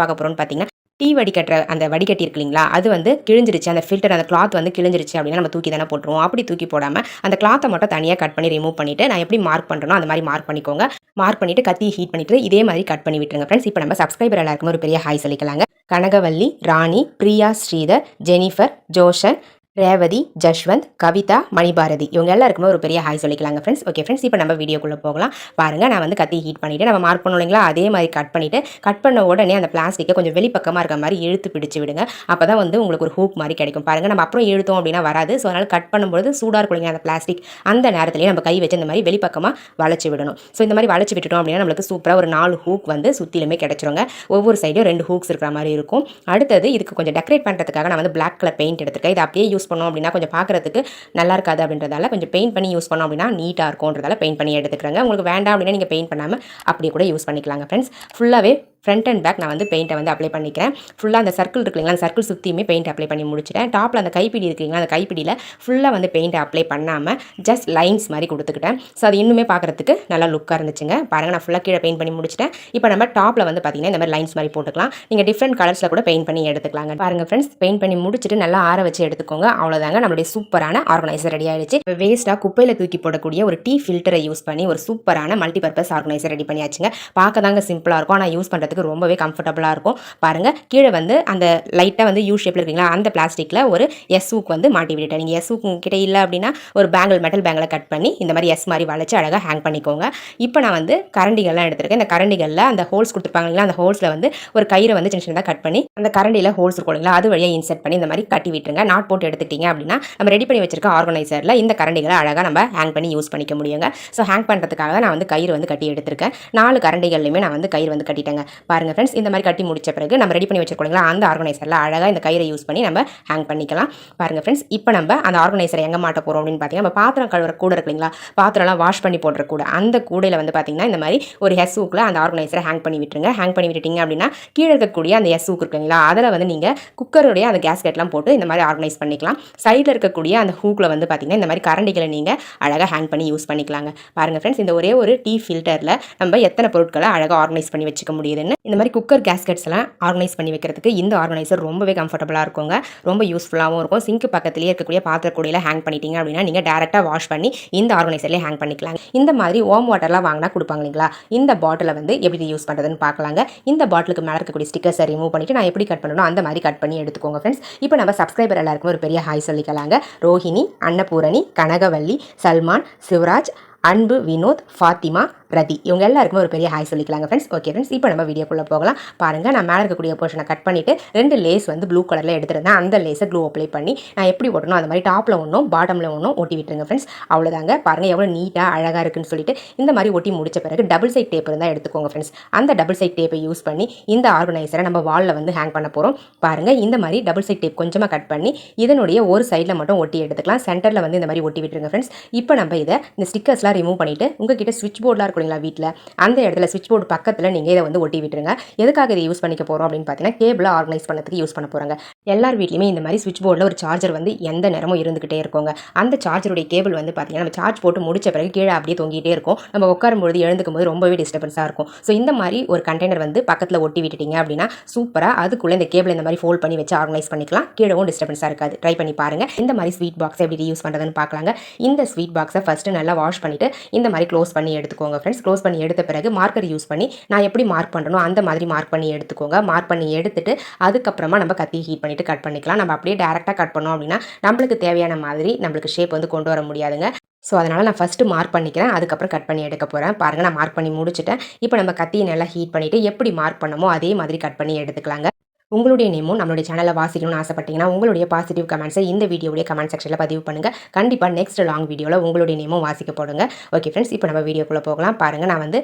பார்க்க போகிறோம்னு பார்த்தீங்கன்னா டீ வடிகட்டுற அந்த வடிகட்டி இருக்கு இல்லைங்களா? அது வந்து கிழிஞ்சிருச்சு. அந்த ஃபில்டர் அந்த கிளாத் வந்து கிழிஞ்சிருச்சு அப்படின்னா நம்ம தூக்கி தானே போட்டுருவோம். அப்படி தூக்கி போடாமல் அந்த கிளாத்தை மட்டும் தனியாக கட் பண்ணி ரிமூவ் பண்ணிவிட்டு நான் எப்படி மார்க் பண்ணுறனோ அந்த மாதிரி மார்க் பண்ணிக்கோங்க. மார்க் பண்ணிவிட்டு கத்தி ஹீட் பண்ணிவிட்டு இதே மாதிரி கட் பண்ணி விட்டுருங்க ஃப்ரெண்ட்ஸ் இப்போ நம்ம சப்ஸ்கிரைபர் எல்லாருக்கும் ஒரு பெரிய ஹாய் சொல்லிக்கலாங்க. கனகவல்லி ராணி பிரியா ஸ்ரீதர் ஜெனிஃபர் ஜோஷன் ரேவதி ஜஷ்வந்த் கவிதா மணிபாரதி. இவங்க எல்லாருக்குமே ஒரு பெரிய ஹாய் சொல்லிக்கலாங்க ஃப்ரெண்ட்ஸ் ஓகே ஃப்ரெண்ட்ஸ் இப்போ நம்ம வீடியோக்குள்ளே போகலாம். பாருங்கள் நான் வந்து கத்தி ஹீட் பண்ணிவிட்டு நம்ம மார்க் பண்ணோம் இல்லைங்களா? அதே மாதிரி கட் பண்ணிவிட்டு கட் பண்ண உடனே அந்த பிளாஸ்டிக்கை கொஞ்சம் வெளிப்பக்கமாக இருக்க மாதிரி இழுத்து பிடிச்சி விடுங்க. அப்போ தான் வந்து உங்களுக்கு ஒரு ஹூக் மாதிரி கிடைக்கும். பாருங்கள் நம்ம அப்புறம் இழுத்தோம் அப்படின்னா வராது. ஸோ அதனால் கட் பண்ணும்போது சூடாக இருக்கும் அந்த பிளாஸ்டிக் அந்த நேரத்துலேயே நம்ம கை வச்சு இந்த மாதிரி வெளிப்பக்கமாக வளைச்சி விடணும். ஸோ இந்த மாதிரி வளைச்சி விட்டுட்டோம் அப்படின்னா நம்மளுக்கு சூப்பராக ஒரு நாலு ஹூக் வந்து சுற்றிலுமே கிடச்சிருங்க. ஒவ்வொரு சைடும் ரெண்டு ஹூக்ஸ் இருக்கிற மாதிரி இருக்கும். அடுத்தது இதுக்கு கொஞ்சம் டெக்கரேட் பண்ணுறதுக்காக நான் வந்து பிளாக் கலர் பெயிண்ட் எடுத்துருக்கேன். இதை அப்படியே யூஸ் பண்ணோம் அப்படின்னா கொஞ்சம் பார்க்குறதுக்கு நல்லா இருக்காது அப்படின்றதால கொஞ்சம் பெயிண்ட் பண்ணி யூஸ் பண்ணோம் அப்படின்னா நீட்டாக இருக்கும்ன்றதால பெயிண்ட் பண்ணி எடுத்துக்கிறேங்க. உங்களுக்கு வேண்டாம் அப்படின்னா நீங்கள் பெயிண்ட் பண்ணாமல் அப்படியே கூட யூஸ் பண்ணிக்கலாங்க ஃப்ரெண்ட்ஸ் ஃபுல்லாகவே ஃப்ரண்ட் அண்ட் பேக் நான் வந்து பெயிண்ட்டை வந்து அப்ளை பண்ணிக்கிறேன். ஃபுல்லாக அந்த சர்க்கிள் இருக்கு அந்த சர்க்கிள் சுற்றியுமே பெயிண்ட் அப்ளை பண்ணி முடிச்சிட்டேன். டாப்பில் அந்த கைப்பிடி இருக்குங்களா அந்த கைப்பிடியில் ஃபுல்லாக வந்து பெயிண்ட்டை அப்ளை பண்ணாமல் ஜஸ்ட் லைன்ஸ் மாதிரி கொடுத்துக்கிட்டேன். ஸோ அது இன்னுமே பார்க்குறதுக்கு நல்லா லுக்காக இருந்துச்சுங்க. பாருங்கள் நான் ஃபுல்லாக கீழே பெயிண்ட் பண்ணி முடிச்சிட்டேன். இப்போ நம்ம டாப்பில் வந்து பார்த்தீங்கன்னா இந்த மாதிரி லைன்ஸ் மாதிரி போட்டுக்கலாம். நீங்கள் டிஃப்ரெண்ட் கலர்ஸில் கூட பெயிண்ட் பண்ணி எடுத்துக்கலாங்க. பாருங்கள் ஃப்ரெண்ட்ஸ் பெயிண்ட் பண்ணி முடிச்சுட்டு நல்லா ஆற வச்சு எடுத்துக்கோங்க. அவ்வளோதாங்க நம்மளுடைய சூப்பரான ஆர்கனைசர் ரெடி ஆகிடுச்சு இப்போ வேஸ்ட்டாக குப்பையில் தூக்கி போடக்கூடிய ஒரு டீ ஃபில்டரை யூஸ் பண்ணி ஒரு சூப்பரான மல்டிபர்பஸ் ஆர்கனைசர் ரெடி பண்ணியாச்சுங்க. பார்க்க தாங்க சிம்பிளாக இருக்கும். ஆனால் யூஸ் பண்ணுறது பண்ணுறதுக்கு ரொம்பவே கம்ஃபர்டபுளாக இருக்கும். பாருங்கள் கீழே வந்து அந்த லைட்டாக வந்து யூ ஷேப்பில் இருக்கீங்களா? அந்த பிளாஸ்டிக்கில் ஒரு எஸ் ஊக்கு வந்து மாட்டி விட்டுட்டேன். நீங்கள் எஸ் ஊக்கு கிட்ட இல்லை அப்படின்னா ஒரு பேங்கிள் மெட்டல் பேங்கில் கட் பண்ணி இந்த மாதிரி எஸ் மாதிரி வளைச்சி அழகாக ஹேங் பண்ணிக்கோங்க. இப்போ நான் வந்து கரண்டிகள்லாம் எடுத்திருக்கேன். இந்த கரண்டிகளில் அந்த ஹோல்ஸ் கொடுத்துருப்பாங்க இல்லைங்களா? அந்த ஹோல்ஸில் வந்து ஒரு கயிறை வந்து சின்ன சின்னதாக கட் பண்ணி அந்த கரண்டியில் ஹோல்ஸ் இருக்கும் இல்லைங்களா? அது வழியாக இன்செர்ட் பண்ணி இந்த மாதிரி கட்டி விட்டுருங்க. நாட் போட்டு எடுத்துக்கிட்டீங்க அப்படின்னா நம்ம ரெடி பண்ணி வச்சிருக்க ஆர்கனைசரில் இந்த கரண்டிகளை அழகாக நம்ம ஹேங் பண்ணி யூஸ் பண்ணிக்க முடியுங்க. ஸோ ஹேங் பண்ணுறதுக்காக நான் வந்து கயிறு வந்து கட்டி எடுத்திருக்கேன். நாலு கரண்டிகள்லையுமே நான் வந்து கயிறு வந்து கட்டிட்டேங்க. பாருங்கள் ஃப்ரெண்ட்ஸ் இந்த மாதிரி கட்டி முடிச்ச பிறகு நம்ம ரெடி பண்ணி வச்சுருக்கோங்களா அந்த ஆர்கனைசரில் அழகாக இந்த கயிறை யூஸ் பண்ணி நம்ம ஹேங் பண்ணிக்கலாம். பாருங்கள் ஃப்ரெண்ட்ஸ் இப்போ நம்ம அந்த ஆர்கனைசரை எங்கே மாட்ட போகிறோம் அப்படின்னு பார்த்தீங்கன்னா நம்ம பாத்திரம் கழுவுற கூட இருக்குங்களா இல்லைங்களா பாத்திரம்லாம் வாஷ் பண்ணி போடுற கூட அந்த கூடையில் வந்து பார்த்தீங்கன்னா இந்த மாதிரி ஒரு ஹெஸ் ஊக்கில் அந்த ஆர்கனைசரை ஹேங் பண்ணி விட்டுருங்க. ஹேங் பண்ணி விட்டுட்டிங்க அப்படின்னா கீழே இருக்கக்கூடிய அந்த எஸ் ஊக்கு இருக்குங்களா அதில் வந்து நீங்கள் குக்கருடைய அந்த கேஸ்கெட்லாம் போட்டு இந்த மாதிரி ஆர்கனைஸ் பண்ணிக்கலாம். சைடில் இருக்கக்கூடிய அந்த ஹூக்கில் வந்து பார்த்தீங்கன்னா இந்த மாதிரி கரண்டிகளை நீங்கள் அழகாக ஹேங் பண்ணி யூஸ் பண்ணிக்கலாங்க. பாருங்கள் ஃப்ரெண்ட்ஸ் இந்த ஒரே ஒரு டீ ஃபில்டரில் நம்ம எத்தனை பொருட்களை அழகாக ஆர்கனைஸ் பண்ணி வச்சுக்க முடியுதுன்னு இந்த மாதிரி குக்கர் கேஸ்கெட்ஸ் எல்லாம் ஆர்கனைஸ் பண்ணி வைக்கிறதுக்கு இந்த ஆர்கனைசர் ரொம்பவே கம்ஃபர்டபுளாக இருக்குங்க. ரொம்ப யூஸ்ஃபுல்லாகவும் இருக்கும். சிங்க் பக்கத்துலேயே இருக்கக்கூடிய பாத்திரக்கூடியில் ஹேங் பண்ணிட்டீங்க அப்படின்னா நீங்கள் டேரெக்டாக வாஷ் பண்ணி இந்த ஆர்கனைசர்லேயே ஹேங் பண்ணிக்கலாம் இந்த மாதிரி ஓம் வாட்டர்லாம் வாங்கினா கொடுப்பாங்க இல்லைங்களா? இந்த பாட்டிலை வந்து எப்படி யூஸ் பண்ணுறதுன்னு பார்க்கலாங்க. இந்த பாட்டிலுக்கு மேலே இருக்கக்கூடிய ஸ்டிக்கர்ஸை ரிமூவ் பண்ணிவிட்டு நான் எப்படி கட் பண்ணணும் அந்த மாதிரி கட் பண்ணி எடுத்துக்கோங்க ஃப்ரெண்ட்ஸ் இப்போ நம்ம சப்ஸ்கிரைபர் எல்லாருக்கும் ஒரு பெரிய ஹாய் சொல்லிக்கலாங்க. ரோஹிணி அன்னபூரணி கனகவல்லி சல்மான் சிவராஜ் அன்பு வினோத் ஃபாத்திமா ரதி. இவங்க எல்லாருக்குமே ஒரு பெரிய ஹாய் சொல்லிக்கலாங்க ஃப்ரெண்ட்ஸ் ஓகே ஃப்ரெண்ட்ஸ் இப்போ நம்ம வீடியோக்குள்ளே போகலாம். பாருங்கள் நான் மேலே இருக்கக்கூடிய போர்ஷனை கட் பண்ணிவிட்டு ரெண்டு லேஸ் வந்து ப்ளூ கலரில் எடுத்துருந்தேன். அந்த லேஸை க்ளூ அப்ளை பண்ணி நான் எப்படி ஓட்டணும்? அந்த மாதிரி டாப்பில் ஒன்றும் பாட்டமில் ஒன்றும் ஒட்டி விட்டுருங்க ஃப்ரெண்ட்ஸ் அவ்வளோதாங்க பாருங்கள் எவ்வளோ நீட்டாக அழகாக இருக்குன்னு சொல்லிட்டு இந்த மாதிரி ஒட்டி முடிச்ச பிறகு டபுள் சைட் டேப் இருந்தால் எடுத்துக்கோங்க ஃப்ரெண்ட்ஸ் அந்த டபுள் சைட் டேப்பை யூஸ் பண்ணி இந்த ஆர்கனைசரை நம்ம வாலில் வந்து ஹேங் பண்ண போகிறோம் பாருங்கள் இந்த மாதிரி டபுள் சைட் டேப் கொஞ்சமாக கட் பண்ணி இதனுடைய ஒரு சைடில் மட்டும் ஒட்டி எடுத்துக்கலாம். சென்டரில் வந்து இந்த மாதிரி ஒட்டி விட்டுருங்க ஃப்ரெண்ட்ஸ் இப்போ நம்ம இதை இந்த ஸ்டிக்கர்ஸ்லாம் ரிமூவ் பண்ணிவிட்டு உங்ககிட்ட ஸ்விட்ச் போர்டெலாம் இருக்கும் இல்லைங்களா வீட்டில் அந்த இடத்துல சுவிட்ச் போர்டு பக்கத்தில் நீங்கள் இதை வந்து ஒட்டி விட்டுருங்க. எதுக்காக இதை யூஸ் பண்ணிக்க போகிறோம் அப்படின்னு பார்த்தீங்கன்னா கேபிளை ஆர்கனைஸ் பண்ணதுக்கு யூஸ் பண்ண போகிறாங்க எல்லார் வீட்லையுமே இந்த மாதிரி சுவிட்ச் போர்டில் ஒரு சார்ஜர் வந்து எந்த நேரமும் இருந்துகிட்டே இருக்கோங்க. அந்த சார்ஜருடைய கேபிள் வந்து பார்த்தீங்கன்னா நம்ம சார்ஜ் போட்டு முடிச்ச பிறகு கீழே அப்படியே தொங்கிட்டே இருக்கும். நம்ம உட்காரும்போது எழுந்துக்கும் போது ரொம்பவே டிஸ்டர்பன்ஸாக இருக்கும். ஸோ இந்த மாதிரி ஒரு கண்டெய்னர் வந்து பக்கத்தில் ஒட்டி விட்டுட்டீங்க அப்படின்னா சூப்பராக அதுக்குள்ளே இந்த கேபிள் இந்த மாதிரி ஃபோல்ட் பண்ணி வச்சு ஆர்கனைஸ் பண்ணிக்கலாம். கீழவும் டிஸ்டர்பன்ஸாக இருக்காது. ட்ரை பண்ணி பாருங்கள் இந்த மாதிரி ஸ்வீட் பாக்ஸ் எப்படி யூஸ் பண்ணுறதுன்னு பார்க்கலாங்க இந்த ஸ்வீட் பாக்ஸை ஃபஸ்ட்டு நல்லா வாஷ் பண்ணிவிட்டு இந்த மாதிரி க்ளோஸ் பண்ணி எடுத்துக்கோங்க ஃப்ரெண்ட்ஸ் க்ளோஸ் பண்ணி எடுத்த பிறகு மார்க்கர் யூஸ் பண்ணி நான் எப்படி மார்க் பண்ணணும் அந்த மாதிரி மார்க் பண்ணி எடுத்துக்கோங்க. மார்க் பண்ணி எடுத்துட்டு அதுக்கப்புறமா நம்ம கத்தி ஹீட் பண்ணிவிட்டு கட் பண்ணிக்கலாம். நம்ம அப்படியே டேரெக்டாக கட் பண்ணோம் அப்படின்னா நம்மளுக்கு தேவையான மாதிரி நம்மளுக்கு ஷேப் வந்து கொண்டு வர முடியாதுங்க. ஸோ அதனால் நான் ஃபஸ்ட்டு மார்க் பண்ணிக்கிறேன். அதுக்கப்புறம் கட் பண்ணி எடுக்க போகிறேன் பாருங்கள் நான் மார்க் பண்ணி முடிச்சுட்டேன். இப்போ நம்ம கத்தியை நல்லா ஹீட் பண்ணிவிட்டு எப்படி மார்க் பண்ணமோ அதே மாதிரி கட் பண்ணி எடுத்துக்கலாங்க. உங்களுடைய நேமும் நம்மளுடைய சேனலை வாசிக்கணும்னு ஆசைப்பட்டீங்கன்னா உங்களுடைய பாசிட்டிவ் கமெண்ட்ஸை இந்த வீடியோடைய கமெண்ட் செக்ஷனில் பதிவு பண்ணுங்கள் கண்டிப்பாக நெக்ஸ்ட் லாங் வீடியோவில் உங்களுடைய நேமும் வாசிக்க போடுங்க. ஓகே ஃப்ரெண்ட்ஸ் இப்போ நம்ம வீடியோக்குள்ளே போகலாம். பாருங்கள் நான் வந்து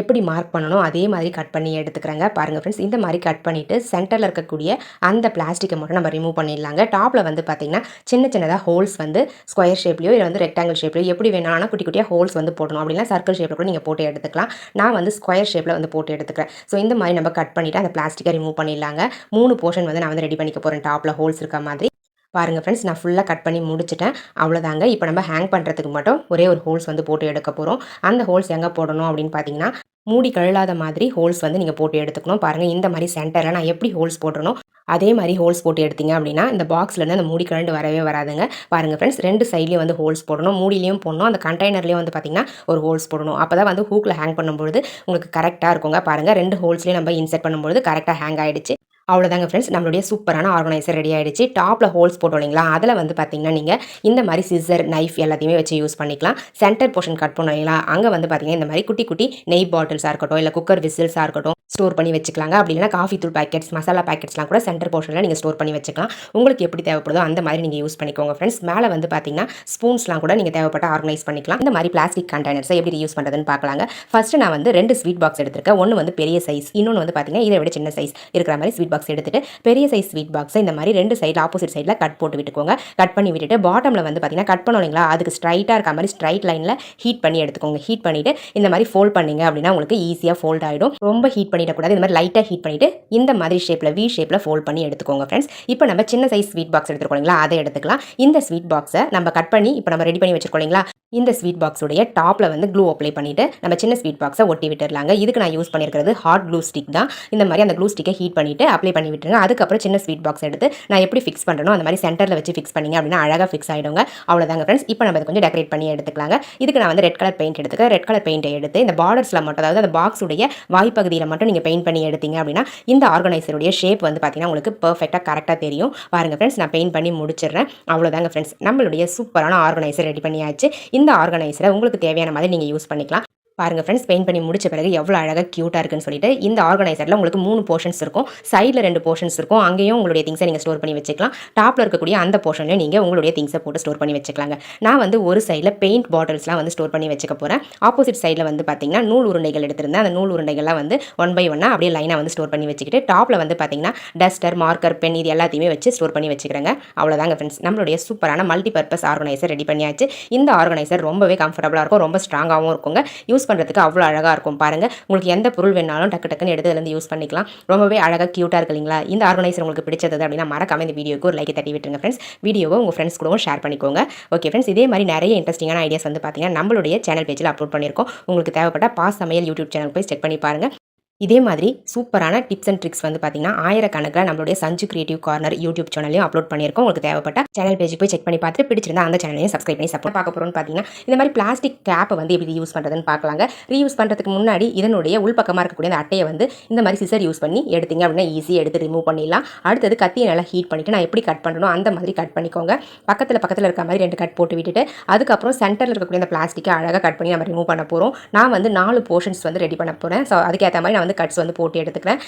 எப்படி மார்க் பண்ணணும் அதே மாதிரி கட் பண்ணி எடுத்துக்கிறேங்க. பாருங்கள் ஃப்ரெண்ட்ஸ் இந்த மாதிரி கட் பண்ணிவிட்டு சென்டரில் இருக்கக்கூடிய அந்த பிளாஸ்டிக்கை மட்டும் நம்ம ரிமூவ் பண்ணிடலாங்க. டாப்பில் வந்து பார்த்திங்கன்னா சின்ன சின்னதாக ஹோல்ஸ் வந்து ஸ்கொயர் ஷேப்லையோ இல்லை வந்து ரெக்டாங்கிள் ஷேப்லையோ எப்படி வேணாலும் குட்டி குட்டியாக ஹோல்ஸ் வந்து போடணும். அப்படின்னா சர்க்கிள் ஷேப்பில் கூட நீங்கள் போட்டு எடுத்துக்கலாம். நான் வந்து ஸ்கொயர் ஷேப்பில் வந்து போட்டு எடுத்துக்கிறேன். ஸோ இந்த மாதிரி நம்ம கட் பண்ணிவிட்டு அந்த பிளாஸ்டிக்கை ரிமூவ் பண்ணிடலாங்க. மூணு போர்ஷன் வந்து நான் வந்து ரெடி பண்ணிக்க போகிறேன் டாப்பில் ஹோல்ஸ் இருக்க மாதிரி. பாருங்கள் ஃப்ரெண்ட்ஸ் நான் ஃபுல்லாக கட் பண்ணி முடிச்சிட்டேன். அவ்வளோதாங்க இப்போ நம்ம ஹேங் பண்ணுறதுக்கு மட்டும் ஒரே ஒரு ஹோல்ஸ் வந்து போட்டு எடுக்க போகிறோம் அந்த ஹோல்ஸ் எங்கே போடணும் அப்படின்னு பார்த்தீங்கன்னா மூடி கழுலாத மாதிரி ஹோல்ஸ் வந்து நீங்கள் போட்டு எடுத்துக்கணும். பாருங்கள் இந்த மாதிரி சென்டரில் நான் எப்படி ஹோல்ஸ் போட்டுறணும் அதே மாதிரி ஹோல்ஸ் போட்டு எடுத்தீங்க அப்படின்னா இந்த பாக்ஸ்லேருந்து அந்த மூடி கழண்டு வரவே வராதுங்க. பாருங்கள் ஃப்ரெண்ட்ஸ் ரெண்டு சைட்லேயும் வந்து ஹோல்ஸ் போடணும். மூடிலையும் போடணும். அந்த கண்டெய்னர்லேயும் வந்து பார்த்திங்கன்னா ஒரு ஹோல்ஸ் போடணும். அப்போ தான் வந்து ஹூக்கில் ஹேங் பண்ணும்பொழுது உங்களுக்கு கரெக்டாக இருக்குங்க. பாருங்கள் ரெண்டு ஹோல்ஸ்லேயும் நம்ம இன்செர்ட் பண்ணும்பொழுது கரெக்டாக ஹேங் ஆகிடுச்சு அவ்வளோதாங்க ஃப்ரெண்ட்ஸ் நம்மளுடைய சூப்பரான ஆர்கனைசர் ரெடி ஆகிடுச்சு டாப்பில் ஹோல்ஸ் போட்டோம் இல்லைங்களா? அதில் வந்து பார்த்தீங்கன்னா நீங்கள் இந்த மாதிரி சிசர் நைஃப் எல்லாத்தையுமே வச்சு யூஸ் பண்ணிக்கலாம். சென்டர் போர்ஷன் கட் பண்ணோம் இல்லைங்களா? அங்கே வந்து பார்த்தீங்கன்னா இந்த மாதிரி குட்டி குட்டி நெய் பாட்டில்ஸாக இருக்கட்டும் இல்லை குக்கர் விசில்ஸாக இருக்கட்டும் ஸ்டோர் பண்ணி வச்சுக்கலாங்க. அப்படி இல்லைனா காஃபி தூள் பேக்கெட்ஸ் மசாலா பேக்கெட்ஸ்லாம் கூட சென்டர் போர்ஷனில் நீங்கள் ஸ்டோர் பண்ணி வச்சுக்கலாம். உங்களுக்கு எப்படி தேவைப்படுதோ அந்த மாதிரி நீங்கள் யூஸ் பண்ணிக்கோங்க ஃப்ரெண்ட்ஸ் மேலே வந்து பார்த்தீங்கன்னா ஸ்பூன்ஸ்லாம் கூட நீங்கள் தேவைப்பட்ட ஆர்கனைஸ் பண்ணிக்கலாம். இந்த மாதிரி பிளாஸ்டிக் கண்டெய்னர்ஸை எப்படி யூஸ் பண்ணுறதுன்னு பார்க்கலாங்க ஃபஸ்ட்டு நான் வந்து ரெண்டு ஸ்வீட் பாக்ஸ் எடுத்திருக்கேன். ஒன்று வந்து பெரிய சைஸ் இன்னொன்று வந்து பார்த்தீங்கன்னா இதை விட சின்ன சைஸ் இருக்கிற மாதிரி ஸ்வீட் பாக்ஸ் எடுத்துகிட்டு பெரிய சைஸ் ஸ்வீட் பாக்ஸை இந்த மாதிரி ரெண்டு சைடில் ஆப்போசிட் சைடில் கட் போட்டு விட்டுக்கோங்க. கட் பண்ணி விட்டுட்டு பாட்டமில் வந்து பார்த்தீங்கன்னா கட் பண்ணோம் இல்லைங்களா? அதுக்கு ஸ்ட்ரைட்டாக இருக்க மாதிரி ஸ்ட்ரைட் லைனில் ஹீட் பண்ணி எடுத்துக்கோங்க. ஹீட் பண்ணிவிட்டு இந்த மாதிரி ஃபோல்ட் பண்ணீங்க அப்படின்னா உங்களுக்கு ஈஸியாக ஃபோல்ட் ஆகிடும் ரொம்ப ஹீட் பண்ணிடக்கூடாது. இந்த மாதிரி லைட்டாக ஹீட் பண்ணிவிட்டு இந்த மாதிரி ஷேப்பில் வி ஷேப்பில் ஃபோல்ட் பண்ணி எடுத்துக்கோங்க ஃப்ரெண்ட்ஸ் இப்போ நம்ம சின்ன சைஸ் ஸ்வீட் பாக்ஸ் எடுத்துருக்கோம் இல்லைங்களா? அதை எடுத்துக்கலாம். இந்த ஸ்வீட் பாக்ஸை நம்ம கட் பண்ணி இப்போ நம்ம ரெடி பண்ணி வச்சுருக்கோம் இல்லைங்களா? இந்த ஸ்வீட் பாக்ஸுடைய டாப்பில் வந்து க்ளூ அப்ளை பண்ணிவிட்டு நம்ம சின்ன ஸ்வீட் பாக்ஸை ஒட்டி விட்டுடலாங்க. இதுக்கு நான் யூஸ் பண்ணியிருக்கிறது ஹாட் க்ளூ ஸ்டிக் தான். இந்த மாதிரி அந்த க்ளூ ஸ்டிக்கை ஹீட் பண்ணிவிட்டு அப்ளை பண்ணி விட்டுருங்க. அதுக்கப்புறம் சின்ன ஸ்வீட் பாக்ஸ் எடுத்து நான் எப்படி ஃபிக்ஸ் பண்ணுறனோ அந்த மாதிரி சென்டரில் வச்சு ஃபிக்ஸ் பண்ணிங்க அப்படின்னா அழகாக ஃபிக்ஸ் ஆகிடுங்க அவ்வளோதாங்க ஃப்ரெண்ட்ஸ் இப்போ நம்ம அதை கொஞ்சம் டெக்கரேட் பண்ணி எடுத்துக்கலாங்க. இதுக்கு நான் வந்து ரெட் கலர் பெயிண்ட் எடுத்துக்க ரெட் கலர் பெயிண்ட்டை எடுத்து இந்த பார்டர்ஸில் மட்டும் அதாவது அந்த பாக்ஸுடைய வாய்ப்பகுதியில் மட்டும் நீங்கள் பெயிண்ட் பண்ணி எடுத்தீங்க அப்படின்னா இந்த ஆர்கனைசருடைய ஷேப் வந்து பார்த்தீங்கன்னா உங்களுக்கு பர்ஃபெக்டாக கரெக்டாக தெரியும். பாருங்கள் ஃப்ரெண்ட்ஸ் நான் பெயிண்ட் பண்ணி முடிச்சிடுறேன். அவ்வளோதாங்க ஃப்ரெண்ட்ஸ் நம்மளுடைய சூப்பரான ஆர்கனைசர் ரெடி பண்ணியாச்சு. இந்த ஆர்கனைசரை உங்களுக்கு தேவையான மாதிரி நீங்கள் யூஸ் பண்ணிக்கலாம். பாருங்கள் ஃப்ரெண்ட்ஸ் பெயிண்ட் பண்ணி முடிச்ச பிறகு எவ்வளோ அழகாக க்யூட்டாக இருக்குன்னு சொல்லிட்டு இந்த ஆர்கனைசரில் உங்களுக்கு மூணு போர்ஷன்ஸ் இருக்கும். சைடில் ரெண்டு போர்ஷன்ஸ் இருக்கும். அங்கேயும் உங்களுடைய திங்ஸை நீங்கள் ஸ்டோர் பண்ணி வச்சுக்கலாம். டாப்பில் இருக்கக்கூடிய அந்த போர்ஷன்லையும் நீங்கள் உங்களுடைய திங்ஸை போட்டு ஸ்டோர் பண்ணி வச்சுக்கலாங்க. நான் வந்து ஒரு சைடில் பெயிண்ட் பாட்டில்ஸ்லாம் வந்து ஸ்டோர் பண்ணி வச்சுக்க போகிறேன் ஆப்போசிட் சைடில் வந்து பார்த்தீங்கன்னா நூல் உருண்டைகள் எடுத்திருந்தேன். அந்த நூல் உருண்டைகள்லாம் வந்து ஒன் பை ஒன்னாக அப்படியே லைனாக வந்து ஸ்டோர் பண்ணி வச்சுக்கிட்டு டாப்பில் வந்து பார்த்தீங்கன்னா டஸ்டர் மார்க்கர் பென் இது எல்லாத்தையுமே வச்சு ஸ்டோர் பண்ணி வச்சுக்கிறேங்க. அவ்வளோதாங்க ஃப்ரெண்ட்ஸ் நம்மளுடைய சூப்பரான மல்டி பர்பஸ் ஆர்கனைசர் ரெடி பண்ணியாச்சு. இந்த ஆர்கனைசர் ரொம்பவே கம்ஃபர்டபுளாக இருக்கும். ரொம்ப ஸ்ட்ராங்காகவும் இருக்குங்க. யூஸ் பண்ணுறதுக்கு அவ்வளோ அழகாக இருக்கும் பாருங்கள் உங்களுக்கு எந்த பொருள் வேணாலும் டக்கு டக்குன்னு எடுத்ததுலேருந்து யூஸ் பண்ணிக்கலாம். ரொம்பவே அழகாக க்யூட்டாக இருக்கு இல்லைங்களா? இந்த ஆர்கனைசர் உங்களுக்கு பிடிச்சது அப்படின்னா மறக்காம இந்த வீடியோக்கு ஒரு லைக் தட்டி விட்டுருங்க ஃப்ரெண்ட்ஸ் வீடியோவை உங்கள் ஃப்ரெண்ட்ஸ் கூடவும் ஷேர் பண்ணிக்கோங்க. ஓகே ஃப்ரெண்ட்ஸ் இதே மாதிரி நிறைய இன்ட்ரெஸ்டிங்கான ஐடியாஸ் வந்து பார்த்தீங்கன்னா நம்மளுடைய சேனல் பேஜில் அப்லோட் பண்ணியிருக்கோம். உங்களுக்கு தேவைப்பட்ட பாஸ் சமையல் யூடியூப் சேனல் போய் செக் பண்ணி பாருங்கள் இதே மாதிரி சூப்பரான டிப்ஸ் அண்ட் ட்ரிக்ஸ் வந்து பார்த்தீங்கன்னா ஆயிரக்கணக்கில் நம்மளுடைய சஞ்சு கிரியேட்டிவ் கார்னர் யூடியூப் சேனலையும் அப்லோட் பண்ணியிருக்கோம். உங்களுக்கு தேவைப்பட்ட சேனல் பேஜ் போய் செக் பண்ணி பார்த்துட்டு பிடிச்சிருந்தா அந்த சேனலையும் சப்ஸ்கிரைப் பண்ணி சப்போர்ட் பார்க்க போகிறோம்னு பார்த்தீங்கன்னா இந்த மாதிரி பிளாஸ்டிக் கேப்பை வந்து எப்படி யூஸ் பண்ணுறதுன்னு பார்க்கலாங்க. ரீயூஸ் பண்ணுறதுக்கு முன்னாடி இதனுடைய உள்பக்கமாக இருக்கக்கூடிய அந்த அட்டையை வந்து இந்த மாதிரி சிசர் யூஸ் பண்ணி எடுத்தீங்க அப்படின்னா ஈஸியாக எடுத்து ரிமூவ் பண்ணிடலாம். அடுத்தது கத்தியை நல்லா ஹீட் பண்ணிவிட்டு நான் எப்படி கட் பண்ணணும் அந்த மாதிரி கட் பண்ணிக்கோங்க. பக்கத்தில் பக்கத்தில் இருக்க மாதிரி ரெண்டு கட் போட்டு விட்டுட்டு அதுக்கப்புறம் சென்டரில் இருக்கக்கூடிய அந்த பிளாஸ்டிக்கை அழகாக கட் பண்ணி நம்ம ரிமூவ் பண்ண போகிறோம் நான் வந்து நாலு போர்ஷன்ஸ் வந்து ரெடி பண்ண போகிறேன் ஸோ அதுக்கேற்ற மாதிரி நான் வந்து கட்ஸ் வந்து போட்டு எடுத்துக்கிறேன்.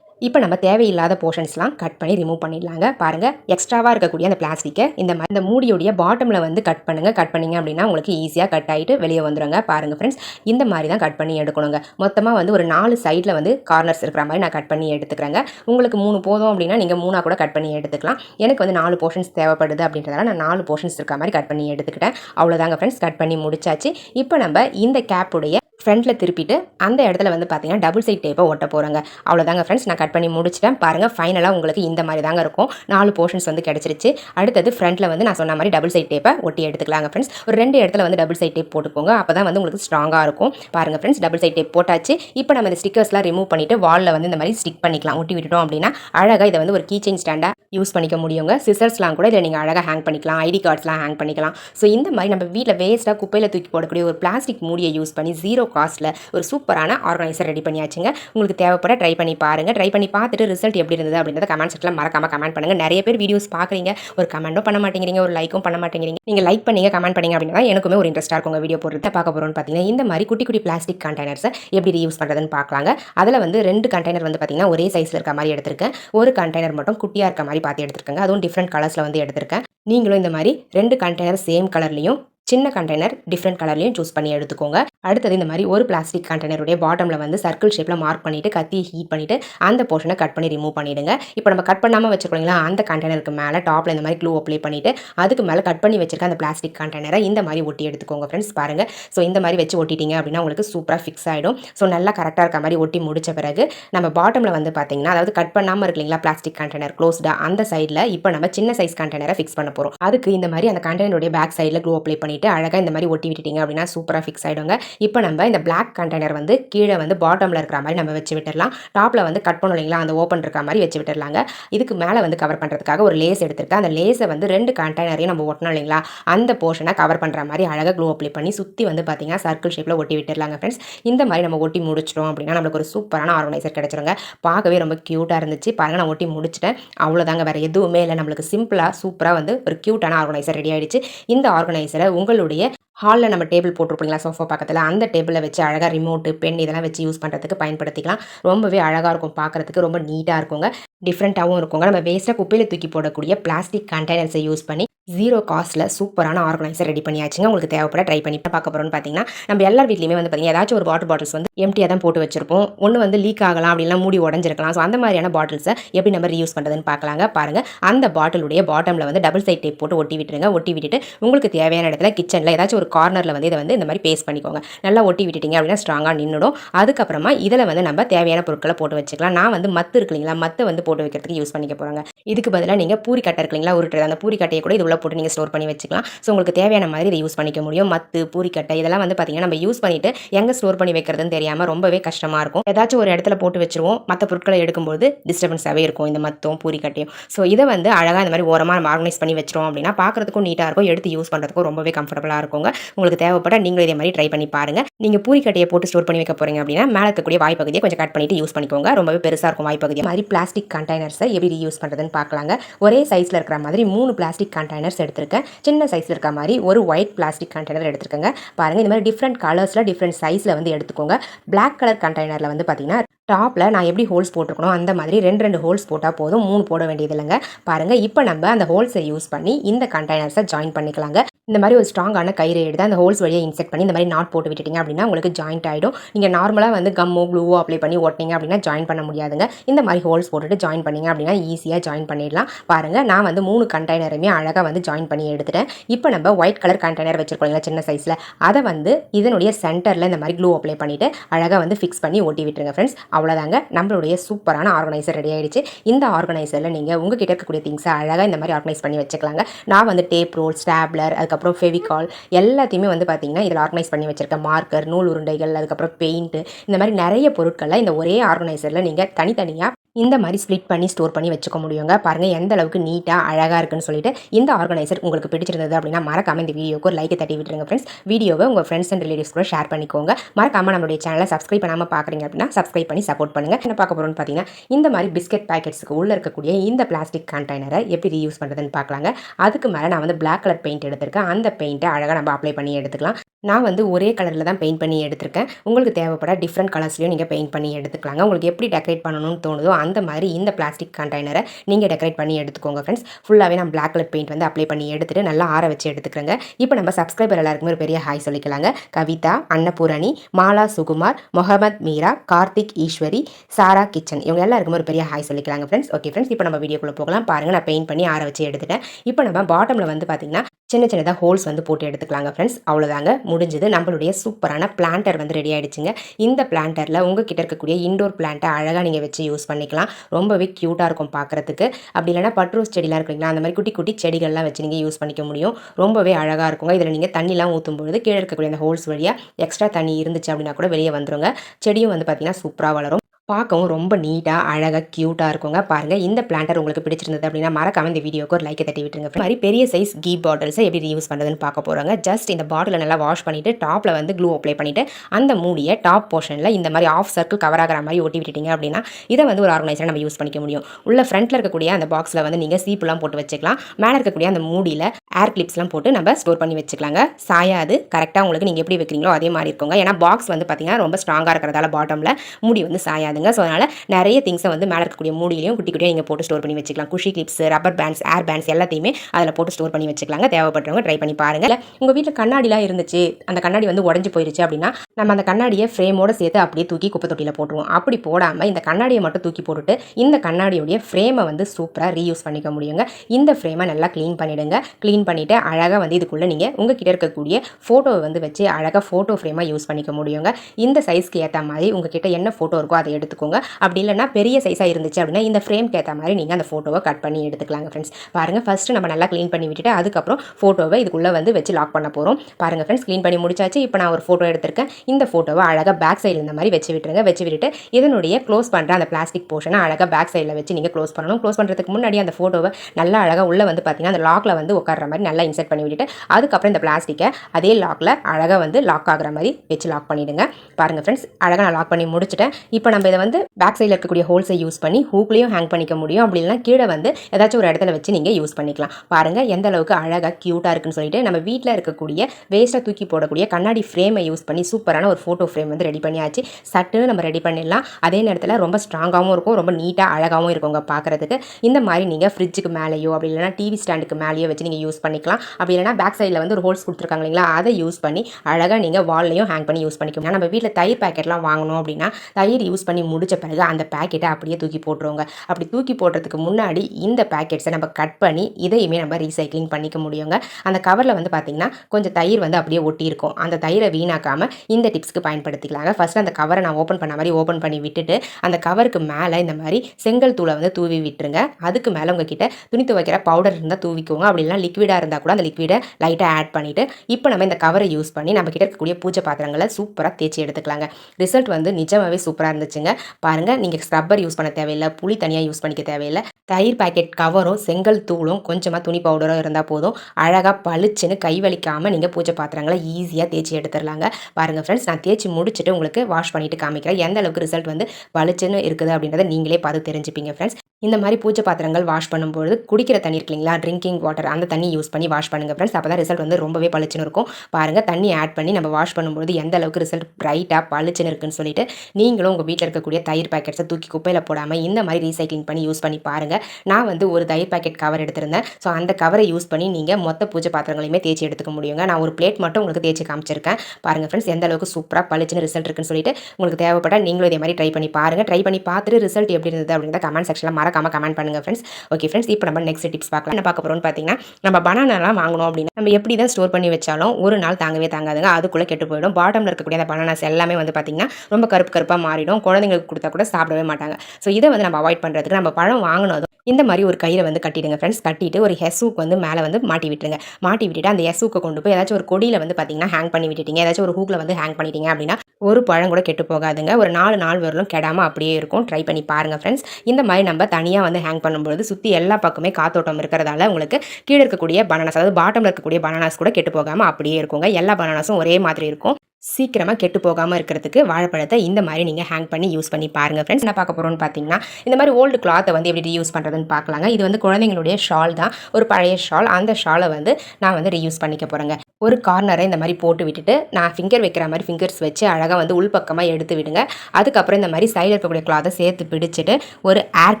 இப்போ நம்ம தேவையில்லாத போர்ஷன்ஸ்லாம் கட் பண்ணி ரிமூவ் பண்ணிடலாங்க. பாருங்கள் எக்ஸ்ட்ராவாக இருக்கக்கூடிய அந்த பிளாஸ்டிக்கை இந்த மாதிரி இந்த மூடியுடைய பாட்டமில் வந்து கட் பண்ணுங்கள் கட் பண்ணிங்க அப்படின்னா உங்களுக்கு ஈஸியாக கட் ஆகிட்டு வெளியே வந்துடுங்க பாருங்கள் ஃப்ரெண்ட்ஸ் இந்த மாதிரி தான் கட் பண்ணி எடுக்கணுங்க. மொத்தமாக வந்து ஒரு நாலு சைடில் வந்து கார்னர்ஸ் இருக்கிற மாதிரி நான் கட் பண்ணி எடுத்துக்கிறேங்க. உங்களுக்கு மூணு போதும் அப்படின்னா நீங்கள் மூணாக கூட கட் பண்ணி எடுத்துக்கலாம். எனக்கு வந்து நாலு போர்ஷன்ஸ் தேவைப்படுது அப்படின்றதால நான் நாலு போர்ஷன்ஸ் இருக்கிற மாதிரி கட் பண்ணி எடுத்துக்கிட்டேன். அவ்வளோதாங்க ஃப்ரெண்ட்ஸ் கட் பண்ணி முடிச்சாச்சு. இப்போ நம்ம இந்த கேப்புடைய ஃப்ரண்ட்டில் திருப்பிட்டு அந்த இடத்துல வந்து பார்த்தீங்கன்னா டபுள் சைட் டேப்பை ஒட்ட போகிறோங்க அவ்வளோதாங்க ஃப்ரெண்ட்ஸ் நான் கட் பண்ணி முடிச்சிட்டேன். பாருங்கள் ஃபைனலாக உங்களுக்கு இந்த மாதிரி தாங்க இருக்கும். நாலு போர்ஷன்ஸ் வந்து கிடச்சிருச்சு. அடுத்தது ஃப்ரண்ட்டில் வந்து நான் சொன்ன மாதிரி டபுள் சைட் டேப்பை ஒட்டி எடுத்துக்கலாங்க ஃப்ரெண்ட்ஸ் ஒரு ரெண்டு இடத்துல வந்து டபுள் சைட் டேப் போட்டுக்கோங்க. அப்போ தான் வந்து உங்களுக்கு ஸ்ட்ராங்காக இருக்கும். பாருங்கள் ஃப்ரெண்ட்ஸ் டபுள் சைட் டேப் போட்டாச்சு. இப்போ நம்ம இந்த ஸ்டிக்கர்ஸ்லாம் ரிமூவ் பண்ணிவிட்டு வாலில் வந்து இந்த மாதிரி ஸ்டிக் பண்ணிக்கலாம். ஒட்டி விட்டுட்டோம் அப்படின்னா அழகாக இதை வந்து ஒரு கீச்சைன் ஸ்டாண்டாக யூஸ் பண்ணிக்க முடியுங்க. சிசர்ஸ்லாம் கூட இதில் நீங்கள் அழகாக ஹேங் பண்ணிக்கலாம். ஐடி கார்ட்ஸ்லாம் ஹேங் பண்ணிக்கலாம். ஸோ இந்த மாதிரி நம்ம வீட்டில் வேஸ்ட்டாக குப்பையில் தூக்கி போடக்கூடிய ஒரு பிளாஸ்டிக் மூடியை யூஸ் பண்ணி ஜீரோ காஸ்ட்டில் ஒரு சூப்பரான ஆர்கனைசர் ரெடி பண்ணியாச்சுங்க. உங்களுக்கு தேவைப்பட ட்ரை பண்ணி பாருங்கள் ட்ரை பண்ணி பார்த்துட்டு ரிசல்ட் எப்படி இருந்தது அப்படின்றத கமெண்ட் செட்டில் மறக்காம கமெண்ட் பண்ணுங்கள் நிறைய பேர் வீடியோஸ் பார்க்குறீங்க. ஒரு கமெண்ட்டும் பண்ண மாட்டேங்கிறீங்க. ஒரு லைக்கும் பண்ண மாட்டேங்கிறீங்க. நீங்கள் லைக் பண்ணீங்க கமெண்ட் பண்ணீங்க அப்படின்னா எனக்குமே ஒரு இன்ட்ரெஸ்ட்டாக இருக்கும் வீடியோ போட்டு பார்க்க போகிறோம்னு பார்த்தீங்கன்னா இந்த மாதிரி குட்டி குட்டி பிளாஸ்டிக் கண்டெய்னர்ஸை எப்படி யூஸ் பண்ணுறதுன்னு பார்க்கலாங்க. அதில் வந்து ரெண்டு கண்டெய்னர் வந்து பார்த்தீங்கன்னா ஒரே சைஸில் இருக்க மாதிரி எடுத்திருக்கேன். ஒரு கண்டெய்னர் மட்டும் குட்டியாக இருக்க மாதிரி பார்த்து எடுத்திருக்கேங்க. அதுவும் டிஃப்ரெண்ட் கலர்ஸில் வந்து எடுத்திருக்கேன். நீங்களும் இந்த மாதிரி ரெண்டு கண்டெய்னர் சேம் கலர்லையும் சின்ன கண்டெய்னர் டிஃப்ரெண்ட் கலர்லையும் சூஸ் பண்ணி எடுத்துக்கோங்க. அடுத்தது இந்த மாதிரி ஒரு பிளாஸ்டிக் கண்டெய்னருடைய பாட்டமில் வந்து சர்க்கிள் ஷேப்பில் மார்க் பண்ணிவிட்டு கத்தி ஹீட் பண்ணிவிட்டு அந்த போர்ஷனை கட் பண்ணி ரிமூவ் பண்ணிவிடுங்க இப்போ நம்ம கட் பண்ணாமல் வச்சுக்கோங்களா அந்த கண்டெய்னருக்கு மேலே டாப்பில் இந்த மாதிரி க்ளூ அப்ளை பண்ணிவிட்டு அதுக்கு மேலே கட் பண்ணி வச்சிருக்க அந்த பிளாஸ்டிக் கண்டெய்னரை இந்த மாதிரி ஒட்டி எடுத்துக்கோங்க ஃப்ரெண்ட்ஸ் பாருங்கள் ஸோ இந்த மாதிரி வச்சு ஒட்டிட்டீங்க அப்படின்னா உங்களுக்கு சூப்பராக ஃபிக்ஸ் ஆகிடும் ஸோ நல்லா கரெக்டாக இருக்க மாதிரி ஒட்டி முடிச்ச பிறகு நம்ம பாட்டமில் வந்து பார்த்தீங்கன்னா அதாவது கட் பண்ணாமல் இருக்கீங்களா பிளாஸ்டிக் கண்டெய்னர் க்ளோஸ்டாக அந்த சைடில் இப்போ நம்ம சின்ன சைஸ் கண்டெய்னரை ஃபிக்ஸ் பண்ண போகிறோம் அதுக்கு இந்த மாதிரி அந்த கண்டெய்னருடைய பேக் சைடில் க்ளூ அப்ளை பண்ணி பண்ணிவிட்டு அழகாக இந்த மாதிரி ஒட்டி விட்டுட்டீங்க அப்படின்னா சூப்பராக ஃபிக்ஸ் ஆகிடுங்க இப்போ நம்ம இந்த பிளாக் கண்டெய்னர் வந்து கீழே வந்து பாட்டமில் இருக்கிற மாதிரி நம்ம வச்சு விட்டுடலாம் டாப்பில் வந்து கட் பண்ணணும் இல்லைங்களா? அந்த ஓப்பன் இருக்கிற மாதிரி வச்சு விட்டுடலாங்க இதுக்கு மேலே வந்து கவர் பண்ணுறதுக்காக ஒரு லேஸ் எடுத்திருக்கேன். அந்த லேஸை வந்து ரெண்டு கண்டெய்னரையும் நம்ம ஒட்டணும் இல்லைங்களா? அந்த போர்ஷனை கவர் பண்ணுற மாதிரி அழகாக க்ளோ அப்ளை பண்ணி சுற்றி வந்து பார்த்தீங்கன்னா சர்க்கிள் ஷேப்பில் ஒட்டி விட்டுடலாங்க ஃப்ரெண்ட்ஸ் இந்த மாதிரி நம்ம ஒட்டி முடிச்சிட்டோம் அப்படின்னா நம்மளுக்கு ஒரு சூப்பரான ஆர்கனைசர் கிடச்சிருங்க. பார்க்கவே ரொம்ப க்யூட்டாக இருந்துச்சு. பாருங்கள் நான் ஒட்டி முடிச்சிட்டேன். அவ்வளோதாங்க வேறு எதுவுமே இல்லை. நம்மளுக்கு சிம்பிளாக சூப்பராக வந்து ஒரு க்யூட்டான ஆர்கனைசர் ரெடி ஆகிடுச்சு இந்த ஆர்கனைசரை உங்களுடைய ஹாலில் நம்ம டேபிள் போட்டிருப்பீங்களா சோஃபா பக்கத்தில் அந்த டேபிளில் வச்சு அழகாக ரிமோட்டு பென் இதெல்லாம் வச்சு யூஸ் பண்ணுறதுக்கு பயன்படுத்திக்கலாம். ரொம்பவே அழகாக இருக்கும் பார்க்குறதுக்கு ரொம்ப நீட்டாக இருக்குங்க. டிஃப்ரெண்ட்டாகவும் இருக்குங்க. நம்ம வேஸ்ட்டாக குப்பையில் தூக்கி போடக்கூடிய பிளாஸ்டிக் கண்டெய்னர்ஸை யூஸ் பண்ணி ஜீரோ காஸ்ட்டில் சூப்பரான ஆர்கனைசர் ரெடி பண்ணியாச்சுங்க. உங்களுக்கு தேவைப்பட ட்ரை பண்ணி பார்க்க போகிறோம்னு பார்த்தீங்கன்னா நம்ம எல்லார் வீட்லையுமே வந்து பார்த்தீங்கன்னா ஏதாச்சும் ஒரு வாட்டர் பாட்டில்ஸ் வந்து எம்டியாக தான் போட்டு வச்சிருப்போம். ஒன்று வந்து லீக் ஆகலாம் அப்படிலாம் மூடி உடஞ்சிருக்கலாம். ஸோ அந்த மாதிரியான பாட்டில்ஸை எப்படி நம்ம ரீயூஸ் பண்ணுறதுன்னு பார்க்கலாங்க. பாருங்கள் அந்த பாட்டிலுடைய பாட்டமில் வந்து டபுள் சைட் டேப் போட்டு ஒட்டி விட்டுருங்க. ஒட்டி விட்டுட்டு உங்களுக்கு தேவையான இடத்துல கிச்சனில் ஏதாச்சும் ஒரு கார்னரில் வந்து இதை வந்து இந்த மாதிரி பேஸ்ட் பண்ணிக்கோங்க. நல்லா ஒட்டி விட்டுட்டீங்க அப்படின்னா ஸ்ட்ராங்காக நின்றுடும் அதுக்கப்புறமா இதில் வந்து நம்ம தேவையான பொருட்களை போட்டு வச்சுக்கலாம். நான் வந்து மத்து இருக்கு இல்லைங்களா மத்தை வந்து போட்டு வைக்கிறதுக்கு யூஸ் பண்ணிக்க போகிறாங்க இதுக்கு பதிலாக நீங்கள் பூரி கட்டை இருக்கு இல்லைங்களா உருட்டுறது. அந்த பூரி கட்டையை கூட இது உள்ள போட்டு நீங்கள் ஸ்டோர் பண்ணி வச்சுக்கலாம். ஸோ உங்களுக்கு தேவையான மாதிரி இதை யூஸ் பண்ணிக்க முடியும். மத்து பூரிக்கட்டை இதெல்லாம் வந்து பார்த்தீங்கன்னா நம்ம யூஸ் பண்ணிவிட்டு எங்கே ஸ்டோர் பண்ணி வைக்கிறதுன்னு தெரியாமல் ரொம்பவே கஷ்டமாக இருக்கும். ஏதாச்சும் ஒரு இடத்துல போட்டு வச்சுருவோம். மற்ற பொருட்களை எடுக்கும்போது டிஸ்டர்பன்ஸாகவே இருக்கும். இந்த மத்தும் பூரிக்கட்டையும். ஸோ இதை வந்து அழகாக இந்த மாதிரி ஓரமாக நம்ம ஆர்கனைஸ் பண்ணி வச்சிரும் அப்படின்னா பார்க்குறதுக்கும் நீட்டாக இருக்கும். எடுத்து யூஸ் பண்ணுறதுக்கும் ரொம்பவே கம்ஃபர்டபுளாக இருக்குங்க. உங்களுக்கு தேவைப்பட்ட நீங்களும் இதே மாதிரி ட்ரை பண்ணி பாருங்கள் நீங்கள் பூரிக்கட்டையை போட்டு ஸ்டோர் பண்ணி வைக்க போகிறீங்க அப்படின்னா மேலே இருக்கக்கூடிய வாய்ப்பகுதியை கொஞ்சம் கட் பண்ணிட்டு யூஸ் பண்ணிக்கோங்க. ரொம்பவே பெருசாக இருக்கும் வாய்ப்பகுதி. மாதிரி பிளாஸ்டிக் கண்டெய்னர்ஸை எப்படி யூஸ் பண்ணுறதுன்னு பார்க்கலாங்க ஒரே சைஸில் இருக்கிற மாதிரி மூணு பிளாஸ்டிக் கண்டெய்னர்ஸ் எடுத்திருக்கேன். சின்ன சைஸில் இருக்க மாதிரி ஒரு ஒயிட் பிளாஸ்டிக் கண்டெய்னர் எடுத்துருக்கேங்க. பாருங்கள் இந்த மாதிரி டிஃப்ரெண்ட் கலர்ஸில் டிஃப்ரெண்ட் சைஸில் வந்து எடுத்துக்கோங்க. பிளாக் கலர் கண்டெய்னரில் வந்து பார்த்தீங்கன்னா டாப்பில் நான் எப்படி ஹோல்ஸ் போட்டிருக்கணும் அந்த மாதிரி ரெண்டு ரெண்டு ஹோல்ஸ் போட்டால் போதும். மூணு போட வேண்டியது இல்லைங்க பாருங்கள் இப்போ நம்ம அந்த ஹோல்ஸை யூஸ் பண்ணி இந்த கண்டெய்னர்ஸை ஜாயின் பண்ணிக்கலாங்க. இந்த மாதிரி ஒரு ஸ்ட்ராங்கான கயிறு எடுத்து அந்த ஹோல்ஸ் வழியாக இன்செக்ட் பண்ணி இந்த மாதிரி நாட் போட்டு விட்டுட்டீங்க அப்படின்னா உங்களுக்கு ஜாயிண்ட் ஆகிடும் நீங்கள் நார்மலாக வந்து கம்மோ க்ளூவோ அப்ளை பண்ணி ஓட்டினீங்க அப்படின்னா ஜாயின் பண்ண முடியாதுங்க. இந்த மாதிரி ஹோல்ஸ் போட்டுட்டு ஜாயின் பண்ணிங்க அப்படின்னா ஈஸியாக ஜாயின் பண்ணிடலாம். பாருங்கள் நான் வந்து மூணு கண்டெய்னருமே அழகாக வந்து ஜாயின் பண்ணி எடுத்துட்டேன். இப்போ நம்ம ஒயிட் கலர் கண்டெய்னர் வச்சுருக்கோம் சின்ன சைஸில் அதை வந்து இதனுடைய சென்டரில் இந்த மாதிரி க்ளூ அப்ளை பண்ணிவிட்டு அழகாக வந்து ஃபிக்ஸ் பண்ணி ஓட்டி விட்டுருங்க ஃப்ரெண்ட்ஸ் அவ்வளோதாங்க நம்மளுடைய சூப்பரான ஆர்கனைசர் ரெடி ஆகிடுச்சு இந்த ஆர்கனைசரில் நீங்கள் உங்கள் கிட்டே இருக்கக்கூடிய திங்ஸை அழகாக இந்த மாதிரி ஆர்கனைஸ் பண்ணி வச்சுக்கலாங்க. நான் வந்து டேப் ரோல் ஸ்டாப்லர் அதுக்கப்புறம் ஃபெவிகால் எல்லாத்தையுமே வந்து பார்த்தீங்கன்னா இதில் ஆர்கனைஸ் பண்ணி வச்சிருக்கேன். மார்க்கர் நூல் உருண்டைகள் அதுக்கப்புறம் பெயிண்ட்டு இந்த மாதிரி நிறைய பொருட்களை இந்த ஒரே ஆர்கனைசரில் நீங்கள் தனித்தனியாக இந்த மாதிரி ஸ்ப்ளிட் பண்ணி ஸ்டோர் பண்ணி வச்சுக்க முடியுங்க. பாருங்கள் எந்த அளவுக்கு நீட்டாக அழகாக இருக்குன்னு சொல்லிட்டு இந்த ஆர்கனைசர் உங்களுக்கு பிடிச்சிருந்தது அப்படின்னா மறக்காம இந்த வீடியோக்கு ஒரு லைக்கை தட்டி விட்டுருங்க ஃப்ரெண்ட்ஸ் வீடியோவை உங்கள் ஃப்ரெண்ட்ஸ் அண்ட் ரிலேட்டிவ்ஸ் கூட ஷேர் பண்ணிக்கோங்க. மறக்காம நம்மளுடைய சேனலை சப்ஸ்கிரைப் பண்ணாமல் பார்க்குறீங்க அப்படின்னா சப்ஸ்கிரைப் பண்ணி சப்போர்ட் பண்ணுங்கள் என்ன பார்க்க போகிறோம்னு பார்த்தீங்கன்னா இந்த மாதிரி பிஸ்கெட் பேக்கெட்ஸுக்கு உள்ளே இருக்கக்கூடிய இந்த பிளாஸ்டிக் கண்டெய்னரை எப்படி ரீயூஸ் பண்ணுறதுன்னு பார்க்கலாங்க. அதுக்கு மேலே நான் வந்து பிளாக் கலர் பெயிண்ட் எடுத்திருக்கேன். அந்த பெயிண்ட்டை அழகாக நம்ம அப்ளை பண்ணி எடுத்துக்கலாம். நான் வந்து ஒரே கலரில் தான் பெயிண்ட் பண்ணி எடுத்திருக்கேன். உங்களுக்கு தேவைப்பட டிஃப்ரெண்ட் கலர்ஸ்லையும் நீங்கள் பெயிண்ட் பண்ணி எடுத்துக்கலாங்க. உங்களுக்கு எப்படி டெக்கரேட் பண்ணணும்னு தோணுதோ அந்த மாதிரி இந்த பிளாஸ்டிக் கண்டெய்னரை நீங்கள் டெக்கரேட் பண்ணி எடுத்துக்கோங்க ஃப்ரெண்ட்ஸ் ஃபுல்லாகவே நான் பிளாக் கலர் பெயிண்ட் வந்து அப்ளை பண்ணி எடுத்துட்டு நல்லா ஆற வச்சு எடுத்துக்கிறேங்க. இப்போ நம்ம சப்ஸ்கிரைபர் எல்லாருக்குமே ஒரு பெரிய ஹாய் சொல்லிக்கலாங்க. கவிதா அன்னபூரணி மாலா சுகுமார் முகமத் மீரா கார்த்திக் ஈஸ்வரி சாரா கிச்சன். இவங்க எல்லாருக்குமே ஒரு பெரிய ஹாய் சொல்லிக்கலாங்க ஃப்ரெண்ட்ஸ் ஓகே ஃப்ரெண்ட்ஸ் இப்போ நம்ம வீடியோக்குள்ளே போகலாம். பாருங்கள் நான் பெயிண்ட் பண்ணி ஆற வச்சு எடுத்துட்டேன். இப்போ நம்ம பாட்டமில் வந்து பார்த்திங்கன்னா சின்ன சின்னதாக ஹோல்ஸ் வந்து போட்டு எடுத்துக்கலாங்க ஃப்ரெண்ட்ஸ் அவ்வளோதாங்க முடிஞ்சது. நம்மளுடைய சூப்பரான பிளான்டர் வந்து ரெடி ஆகிடுச்சுங்க இந்த பிளான்டரில் உங்கள் கிட்ட இருக்கக்கூடிய இண்டோர் பிளான்ட்டை அழகாக நீங்கள் வச்சு யூஸ் பண்ணிக்கலாம். ரொம்பவே க்யூட்டாக இருக்கும் பார்க்குறதுக்கு அப்படி இல்லைனா பட்ரோஸ் செடிலாம் இருக்குங்களா அந்த மாதிரி குட்டி குட்டி செடிகள்லாம் வச்சு நீங்கள் யூஸ் பண்ணிக்க முடியும். ரொம்பவே அழகாக இருக்குங்க. இதில் நீங்கள் தண்ணிலாம் ஊற்றும் பொழுது கீழே இருக்கக்கூடிய அந்த ஹோல்ஸ் வழியாக எக்ஸ்ட்ரா தண்ணி இருந்துச்சு அப்படின்னா கூட வெளியே வந்துருங்க. செடியும் வந்து பார்த்திங்கன்னா சூப்பராக வளரும். பார்க்கவும் ரொம்ப நீட்டாக அழகாக க்யூட்டாக இருக்குங்க. பாருங்கள் இந்த பிளான்டர் உங்களுக்கு பிடிச்சிருந்தது அப்படின்னா மறக்காம இந்த வீடியோக்கு ஒரு லைக்கை தட்டி விட்டுருங்க இந்த மாதிரி பெரிய சைஸ் கீ பாட்டில்ஸை எப்படி யூஸ் பண்ணுறதுன்னு பார்க்க போகிறாங்க ஜஸ்ட் இந்த பாட்டிலை நல்லா வாஷ் பண்ணிவிட்டு டாப்பில் வந்து க்ளூ அப்ளை பண்ணிவிட்டு அந்த மூடியை டாப் போர்ஷனில் இந்த மாதிரி ஆஃப் சர்க்கிள் கவர் ஆகிற மாதிரி ஒட்டி விட்டுட்டீங்க அப்படின்னா இதை வந்து ஒரு ஆர்கனைசராக நம்ம யூஸ் பண்ணிக்க முடியும். உள்ள ஃப்ரண்ட்டில் இருக்கக்கூடிய அந்த பாக்ஸில் வந்து நீங்கள் சீப்புலாம் போட்டு வச்சுக்கலாம். மேலே இருக்கக்கூடிய அந்த மூடியில் ஏர் கிளிப்ஸ்லாம் போட்டு நம்ம ஸ்டோர் பண்ணி வச்சுக்கலாங்க. சாயாது கரெக்டாக உங்களுக்கு நீங்கள் எப்படி வைக்கிறீங்களோ அதே மாதிரி இருக்குங்க. ஏன்னா பாக்ஸ் வந்து பார்த்தீங்கன்னா ரொம்ப ஸ்ட்ராங்காக இருக்கிறதால பாட்டமில் மூடி வந்து சாயாது. பண்ணாதுங்க ஸோ அதனால் நிறைய திங்ஸை வந்து மேலே இருக்கக்கூடிய மூடியிலையும் குட்டி குட்டியாக நீங்கள் போட்டு ஸ்டோர் பண்ணி வச்சுக்கலாம். குஷி clips rubber bands hair bands எல்லாத்தையுமே அதில் போட்டு ஸ்டோர் பண்ணி வச்சுக்கலாங்க. தேவைப்படுறவங்க ட்ரை பண்ணி பாருங்கள் உங்கள் வீட்டில் கண்ணாடிலாம் இருந்துச்சு. அந்த கண்ணாடி வந்து உடஞ்சி போயிருச்சு அப்படின்னா நம்ம அந்த கண்ணாடியை ஃப்ரேமோட சேர்த்து அப்படியே தூக்கி குப்பை தொட்டியில் போட்டுருவோம். அப்படி போடாமல் இந்த கண்ணாடியை மட்டும் தூக்கி போட்டுட்டு இந்த கண்ணாடியுடைய ஃப்ரேமை வந்து சூப்பராக ரீயூஸ் பண்ணிக்க முடியுங்க. இந்த ஃப்ரேமை நல்லா க்ளீன் பண்ணிவிடுங்க க்ளீன் பண்ணிவிட்டு அழகாக வந்து இதுக்குள்ளே நீங்கள் உங்கள் கிட்ட இருக்கக்கூடிய ஃபோட்டோவை வந்து வச்சு அழகாக ஃபோட்டோ ஃப்ரேமாக யூஸ் பண்ணிக்க முடியுங்க. இந்த சைஸ்க்கு ஏற்ற மாதிரி உங்கள் கிட்ட என்ன ஃபோட்டோ இருக்கோ அதை எடுத்துக்கோங்க. அப்படி இல்லைன்னா பெரிய சைஸாக இருந்துச்சு அப்படின்னா இந்த ஃப்ரேம்க்கு ஏற்ற மாதிரி நீங்கள் அந்த ஃபோட்டோவை கட் பண்ணி எடுத்துக்கலாங்க ஃப்ரெண்ட்ஸ் பாருங்கள் ஃபஸ்ட்டு நம்ம நல்லா க்ளீன் பண்ணி விட்டுட்டு அதுக்கப்புறம் ஃபோட்டோவை இதுக்குள்ளே வந்து வச்சு லாக் பண்ண போகிறோம் பாருங்கள் ஃப்ரெண்ட்ஸ் க்ளீன் பண்ணி முடிச்சாச்சு. இப்போ நான் ஒரு ஃபோட்டோ எடுத்திருக்கேன். இந்த ஃபோட்டோவை அழகாக பேக் சைடில் இந்த மாதிரி வச்சு விட்டுருங்க. வச்சு விட்டுட்டு இதனுடைய க்ளோஸ் பண்ணுற அந்த பிளாஸ்டிக் போர்ஷனை அழகாக பேக் சைடில் வச்சு நீங்கள் க்ளோஸ் பண்ணணும். க்ளோஸ் பண்ணுறதுக்கு முன்னாடி அந்த ஃபோட்டோவை நல்லா அழகாக உள்ளே வந்து பார்த்தீங்கன்னா அந்த லாக்கில் வந்து உட்கார்ற மாதிரி நல்லா இன்செர்ட் பண்ணி விட்டுட்டு அதுக்கப்புறம் இந்த பிளாஸ்டிக்கை அதே லாக்கில் அழகாக வந்து லாக் ஆகிற மாதிரி வச்சு லாக் பண்ணிவிடுங்க பாருங்கள் ஃப்ரெண்ட்ஸ் அழகாக நான் லாக் பண்ணி முடிச்சிட்டேன். இப்போ நம்ம இதை வந்து பேக் சைடில் இருக்கக்கூடிய ஹோல்ஸை யூஸ் பண்ணி ஹூக்லேயும் ஹேங் பண்ணிக்க முடியும். அப்படி இல்லைனா கீழே வந்து ஏதாச்சும் ஒரு இடத்துல வச்சு நீங்கள் யூஸ் பண்ணிக்கலாம். பாருங்கள் எந்த அளவுக்கு அழகாக க்யூட்டாக இருக்குன்னு சொல்லிட்டு நம்ம வீட்டில் இருக்கக்கூடிய வேஸ்ட்டாக தூக்கி போடக்கூடிய கண்ணாடி ஃப்ரேமை யூஸ் பண்ணி சூப்பரான ஒரு ஃபோட்டோ ஃப்ரேம் வந்து ரெடி பண்ணியாச்சு. சட்டுன்னு நம்ம ரெடி பண்ணிடலாம். அதே நேரத்தில் ரொம்ப ஸ்ட்ராங்காகவும் இருக்கும் ரொம்ப நீட்டாக அழகாகவும் இருக்குங்க பார்க்குறதுக்கு இந்த மாதிரி நீங்கள் ஃப்ரிட்ஜுக்கு மேலேயோ அப்படி இல்லைனா டிவி ஸ்டாண்டுக்கு மேலேயோ வச்சு நீங்கள் யூஸ் பண்ணிக்கலாம். அப்படி இல்லைனா பேக் சைடில் வந்து ஒரு ஹோல்ஸ் கொடுத்துருக்காங்க இல்லைங்களா அதை யூஸ் பண்ணி அழகாக நீங்கள் வால்லையும் ஹேங் பண்ணி யூஸ் பண்ணிக்கலாம் நம்ம வீட்டில் தயிர் பேக்கெட்லாம் வாங்கணும் அப்படின்னா தயிர் யூஸ் பண்ணி முடித்த பிறகு அந்த பேக்கெட்டை அப்படியே தூக்கி போட்டுருவோங்க. அப்படி தூக்கி போடுறதுக்கு முன்னாடி இந்த பேக்கெட்ஸை நம்ம கட் பண்ணி இதையுமே நம்ம ரீசைக்ளிங் பண்ணிக்க முடியுங்க. அந்த கவரில் வந்து பார்த்திங்கன்னா கொஞ்சம் தயிர் வந்து அப்படியே ஒட்டியிருக்கும். அந்த தயிரை வீணாக்காமல் இந்த டிப்ஸ்க்கு பயன்படுத்திக்கலாங்க. ஃபஸ்ட்டு அந்த கவரை நான் ஓப்பன் பண்ண மாதிரி ஓப்பன் பண்ணி விட்டுட்டு அந்த கவருக்கு மேலே இந்த மாதிரி செங்கல் தூளை வந்து தூவி விட்டுருங்க. அதுக்கு மேலே உங்ககிட்ட துணி துவைக்கிற பவுடர் இருந்தால் தூவிக்கோங்க. அப்படின்னா லிக்விடாக இருந்தால் கூட அந்த லிக்விடை லைட்டாக ஆட் பண்ணிவிட்டு இப்போ நம்ம இந்த கவரை யூஸ் பண்ணி நம்ம கிட்ட இருக்கக்கூடிய பூஜை பாத்திரங்களை சூப்பராக தேய்ச்சி எடுத்துக்கலாங்க. ரிசல்ட் வந்து நிஜமாகவே சூப்பராக இருந்துச்சுங்க. பாருங்கள் நீங்கள் ஸ்க்ரப்பர் யூஸ் பண்ண தேவையில்லை புளி தனியாக யூஸ் பண்ணிக்க தேவையில்லை. தயிர் பாக்கெட் கவரும் செங்கல் தூளும் கொஞ்சமாக துணி பவுடரும் இருந்தால் போதும். அழகாக பளிச்சுன்னு கை வலிக்காமல் நீங்கள் பூஜை பாத்திரங்களை ஈஸியாக தேய்ச்சி எடுத்துடலாங்க பாருங்கள் ஃப்ரெண்ட்ஸ் நான் தேய்ச்சி முடிச்சுட்டு உங்களுக்கு வாஷ் பண்ணிவிட்டு காமிக்கிறேன். எந்த அளவுக்கு ரிசல்ட் வந்து பளிச்சுன்னு இருக்குது அப்படின்றத நீங்களே பார்த்து தெரிஞ்சுப்பீங்க ஃப்ரெண்ட்ஸ் இந்த மாதிரி பூஜை பாத்திரங்கள் வாஷ் பண்ணும்போது குடிக்கிற தண்ணி இருக்கு இல்லைங்களா? ட்ரிங்கிங் வாட்டர் அந்த தண்ணி யூஸ் பண்ணி வாஷ் பண்ணுங்கள் ஃப்ரெண்ட்ஸ் அப்போ தான் ரிசல்ட் வந்து ரொம்பவே பளிச்சுன்னு இருக்கும். பாருங்கள் தண்ணி ஆட் பண்ணி நம்ம வாஷ் பண்ணும்போது எந்த அளவுக்கு ரிசல்ட் பிரைட்டாக பளிச்சுன்னு இருக்குன்னு சொல்லிட்டு நீங்களும் உங்கள் வீட்டில் இருக்கக்கூடிய தயிர் பேக்கெட்ஸை தூக்கி குப்பையில் போடாமல் இந்த மாதிரி ரீசைக்ளிங் பண்ணி யூஸ் பண்ணி பாருங்கள் நான் வந்து ஒரு தயிர் பேக்கெட் கவர் எடுத்திருந்தேன். ஸோ அந்த கவரை யூஸ் பண்ணி நீங்கள் மொத்த பூஜை பாத்திரங்களையுமே தேய்ச்சி எடுத்துக்க முடியுங்க. நான் ஒரு பிளேட் மட்டும் உங்களுக்கு தேய்ச்சி காமிச்சிருக்கேன். பாருங்கள் ஃப்ரெண்ட்ஸ் எந்த அளவுக்கு சூப்பராக பளிச்சுன்னு ரிசல்ட் இருக்குன்னு சொல்லிட்டு உங்களுக்கு தேவைப்பட்டால் நீங்களும் இதே மாதிரி ட்ரை பண்ணி பாருங்கள் ட்ரை பண்ணி பார்த்துட்டு ரிசல்ட் எப்படி இருந்தது அப்படின்றத கமெண்ட் செக்ஷனில் மறக்காமல் கமெண்ட் பண்ணுங்கள் ஃப்ரெண்ட்ஸ் ஓகே ஃப்ரெண்ட்ஸ் இப்போ நம்ம நெக்ஸ்ட் டிப்ஸ் பார்க்கலாம். என்ன பார்க்க போகிறோம்னு பார்த்தீங்கன்னா நம்ம பனானாலாம் வாங்கணும் அப்படின்னா நம்ம எப்படி தான் ஸ்டோர் பண்ணி வச்சாலும் ஒரு நாள் தாங்கவே தாங்காதுங்க. அதுக்குள்ளே கெட்டு போயிடும். பாட்டமில் இருக்கக்கூடிய அந்த பனானாஸ் எல்லாமே வந்து பார்த்திங்கன்னா ரொம்ப கருப்பு கருப்பாக மாறிடும். குழந்தைங்களுக்கு கொடுத்தா கூட சாப்பிடவே மாட்டாங்க. ஸோ இதை வந்து நம்ம அவாய்ட் பண்ணுறதுக்கு நம்ம பழம் வாங்கினதும் இந்த மாதிரி ஒரு கயிறை வந்து கட்டிடுங்க ஃப்ரெண்ட்ஸ் கட்டிட்டு ஒரு ஹெசூக்கு வந்து மேலே வந்து மாட்டி விட்டுருங்க. மாட்டி விட்டுட்டு அந்த ஹெசூக்கை கொண்டு போய் ஏதாச்சும் ஒரு கொடியில் வந்து பார்த்தீங்கன்னா ஹேங் பண்ணி விட்டுட்டீங்க. ஏதாச்சும் ஒரு ஹூக்கில் வந்து ஹேங் பண்ணிட்டீங்க அப்படின்னா ஒரு பழம் கூட கெட்டு போகாதுங்க. ஒரு நாலு நாள் வரலும் கெடாமல் அப்படியே இருக்கும். ட்ரை பண்ணி பாருங்கள் ஃப்ரெண்ட்ஸ் இந்த மாதிரி நம்ம தனியாக வந்து ஹேங் பண்ணும்போது சுற்றி எல்லா பக்கமே காத்தோட்டம் இருக்கிறதால உங்களுக்கு கீழே இருக்கக்கூடிய பனானாஸ் அதாவது பாட்டமில் இருக்கக்கூடிய பனானாஸ் கூட கெட்டு போகாமல் அப்படியே இருக்குங்க. எல்லா பனானாஸும் ஒரே மாதிரி இருக்கும். சீக்கிரமாக கெட்டு போகாமல் இருக்கிறதுக்கு வாழைப்பழத்தை இந்த மாதிரி நீங்கள் ஹேங் பண்ணி யூஸ் பண்ணி பாருங்கள் ஃப்ரெண்ட்ஸ் என்ன பார்க்க போகிறோம்னு பார்த்தீங்கன்னா இந்த மாதிரி ஓல்டு கிளாத்தை வந்து எப்படி ரீயூஸ் பண்ணுறதுன்னு பார்க்கலாங்க இது வந்து குழந்தைங்களுடைய ஷால் தான். ஒரு பழைய ஷால் அந்த ஷாலை வந்து நான் வந்து ரீயூஸ் பண்ணிக்க போகிறேங்க ஒரு கார்னரை இந்த மாதிரி போட்டு விட்டுட்டு நான் ஃபிங்கர் வைக்கிற மாதிரி ஃபிங்கர்ஸ் வச்சு அழகாக வந்து உள்பக்கமாக எடுத்து விடுங்க. அதுக்கப்புறம் இந்த மாதிரி சைடில் இருக்கக்கூடிய கிளாத்தை சேர்த்து பிடிச்சிட்டு ஒரு ஏர்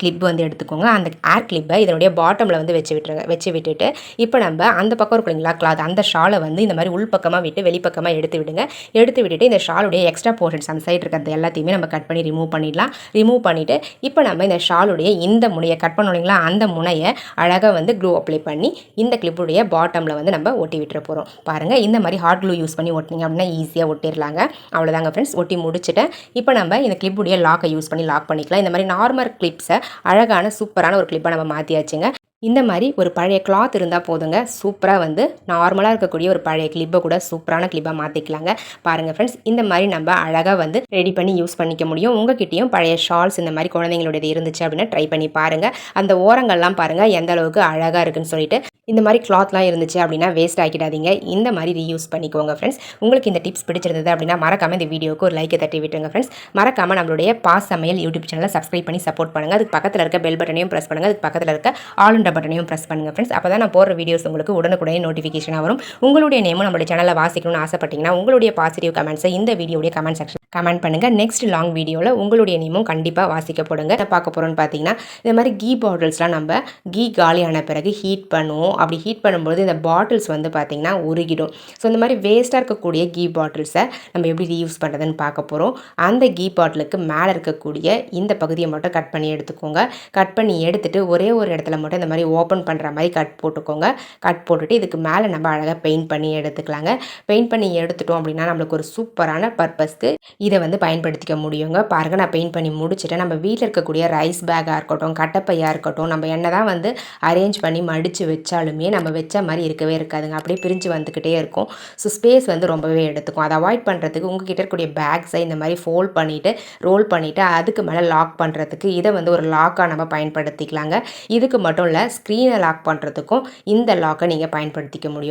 கிளிப் வந்து எடுத்துக்கோங்க. அந்த ஏர் கிளிப்பை இதனுடைய பாட்டமில் வந்து வச்சு விட்டுருங்க வச்சு விட்டுட்டு இப்போ நம்ம அந்த பக்கம் இருக்கும் கிளாத் அந்த ஷாலை வந்து இந்த மாதிரி உள்பக்கமாக விட்டு வெளிப்பக்கமாக எடுத்து விடுங்க. எடுத்து விட்டுட்டு இந்த ஷாலுடைய எக்ஸ்ட்ரா போர்ஷன்ஸ் அந்த சைடு இருக்கிறது எல்லாத்தையுமே நம்ம கட் பண்ணி ரிமூவ் பண்ணிடலாம். ரிமூவ் பண்ணிவிட்டு இப்போ நம்ம இந்த ஷாலுடைய இந்த முனையை கட் பண்ணோம் அந்த முனையை அழகாக வந்து க்ளூ அப்ளை பண்ணி இந்த கிளிப்புடைய பாட்டமில் வந்து நம்ம ஒட்டி விட்டுற போகிறோம் பாருங்கள் இந்த மாதிரி ஹாட் க்ளூ யூஸ் பண்ணி ஒட்டினீங்க அப்படின்னா ஈஸியாக ஒட்டிடலாங்க. அவ்வளோதாங்க ஃப்ரெண்ட்ஸ் ஒட்டி முடிச்சுட்டேன் இப்போ நம்ம இந்த கிளிப்புடைய லாக்கை யூஸ் பண்ணி லாக் பண்ணிக்கலாம். இந்த மாதிரி நார்மல் கிளிப்ஸை அழகான சூப்பரான ஒரு கிளிப்பை நம்ம மாற்றியாச்சுங்க இந்த மாதிரி ஒரு பழைய கிளாத் இருந்தால் போதுங்க. சூப்பராக வந்து நார்மலாக இருக்கக்கூடிய ஒரு பழைய கிளிப்பை கூட சூப்பரான கிளிப்பாக மாற்றிக்கலாங்க பாருங்கள் ஃப்ரெண்ட்ஸ் இந்த மாதிரி நம்ம அழகாக வந்து ரெடி பண்ணி யூஸ் பண்ணிக்க முடியும். உங்ககிட்டயும் பழைய ஷால்ஸ் இந்த மாதிரி குழந்தைங்களுடையது இருந்துச்சு அப்படின்னா ட்ரை பண்ணி பாருங்கள் அந்த ஓரங்கள்லாம் பாருங்கள் எந்த அளவுக்கு அழகாக இருக்குன்னு சொல்லிட்டு. இந்த மாதிரி கிளாத்லாம் இருந்துச்சு அப்படின்னா வேஸ்ட் ஆகிடாதீங்க இந்த மாதிரி ரீயூஸ் பண்ணிக்கோங்க ஃப்ரெண்ட்ஸ் உங்களுக்கு இந்த டிப்ஸ் பிடிச்சிருந்தது அப்படின்னா மறக்காமல் இந்த வீடியோக்கு ஒரு லைக்கை தட்டி விட்டுருங்க ஃப்ரெண்ட்ஸ் மறக்காமல் நம்மளுடைய பாஸ் சமையல் யூடியூப் சேனலை சப்ஸ்கிரைப் பண்ணி சப்போர்ட் பண்ணுங்க. அதுக்கு பக்கத்தில் இருக்க பெல் பட்டனையும் ப்ரெஸ் பண்ணுங்கள் அதுக்கு பக்கத்தில் இருக்க ஆல் பட்டனையும் ப்ரெஸ் பண்ணுங்க ஃப்ரெண்ட்ஸ் அப்போ தான் நான் போடுற வீடியோஸ் உங்களுக்கு உடனுக்குடனே நோட்டிஃபிகேஷனாக வரும். உங்களுடைய நேமும் நம்மளுடைய சேனலை வாசிக்கணும்னு ஆசைப்பட்டீங்கன்னா உங்களுடைய பாசிட்டிவ் கமெண்ட்ஸை இந்த வீடியோடைய கமெண்ட் செக்ஷன் கமெண்ட் பண்ணுங்கள் நெக்ஸ்ட் லாங் வீடியோவில் உங்களுடைய நேமும் கண்டிப்பாக வாசிக்கப்படுங்க போடுங்க. பார்க்க போகிறோம்னு பார்த்தீங்கன்னா இந்த மாதிரி கீ பாட்டில்ஸ்லாம் நம்ம கீ காலியான பிறகு ஹீட் பண்ணுவோம். அப்படி ஹீட் பண்ணும்போது இந்த பாட்டில்ஸ் வந்து பார்த்திங்கன்னா உருகிடும். ஸோ இந்த மாதிரி வேஸ்ட்டாக இருக்கக்கூடிய கீ பாட்டில்ஸை நம்ம எப்படி ரீயூஸ் பண்ணுறதுன்னு பார்க்க போகிறோம் அந்த கீ பாட்டிலுக்கு மேலே இருக்கக்கூடிய இந்த பகுதியை மட்டும் கட் பண்ணி எடுத்துக்கோங்க. கட் பண்ணி எடுத்துகிட்டு ஒரே ஒரு இடத்துல மட்டும் இந்த மாதிரி ஓப்பன் பண்ணுற மாதிரி கட் போட்டுக்கோங்க. கட் போட்டுட்டு இதுக்கு மேலே நம்ம அழகாக பெயிண்ட் பண்ணி எடுத்துக்கலாங்க. பெயிண்ட் பண்ணி எடுத்துட்டோம் அப்படின்னா நம்மளுக்கு ஒரு சூப்பரான பர்பஸ்க்கு இதை வந்து பயன்படுத்திக்க முடியுங்க. பாருங்க நான் பெயிண்ட் பண்ணி முடிச்சுட்டேன். நம்ம வீட்டில் இருக்கக்கூடிய ரைஸ் பேக்காக இருக்கட்டும் கட்டப்பையாக இருக்கட்டும் நம்ம என்ன தான் வந்து அரேஞ்ச் பண்ணி மடித்து வச்சாலுமே நம்ம வச்ச மாதிரி இருக்கவே இருக்காதுங்க. அப்படியே பிரிஞ்சு வந்துக்கிட்டே இருக்கும். ஸோ ஸ்பேஸ் வந்து ரொம்பவே எடுத்துக்கும். அதை அவாய்ட் பண்ணுறதுக்கு உங்ககிட்ட இருக்கக்கூடிய பேக்ஸை இந்த மாதிரி ஃபோல்ட் பண்ணிவிட்டு ரோல் பண்ணிவிட்டு அதுக்கு மேலே லாக் பண்ணுறதுக்கு இதை வந்து ஒரு லாக்காக நம்ம பயன்படுத்திக்கலாங்க. இதுக்கு மட்டும் இல்லை ஸ்க்ரீனை லாக் பண்ணுறதுக்கும் இந்த லாக்கை நீங்கள் பயன்படுத்திக்க முடியும்.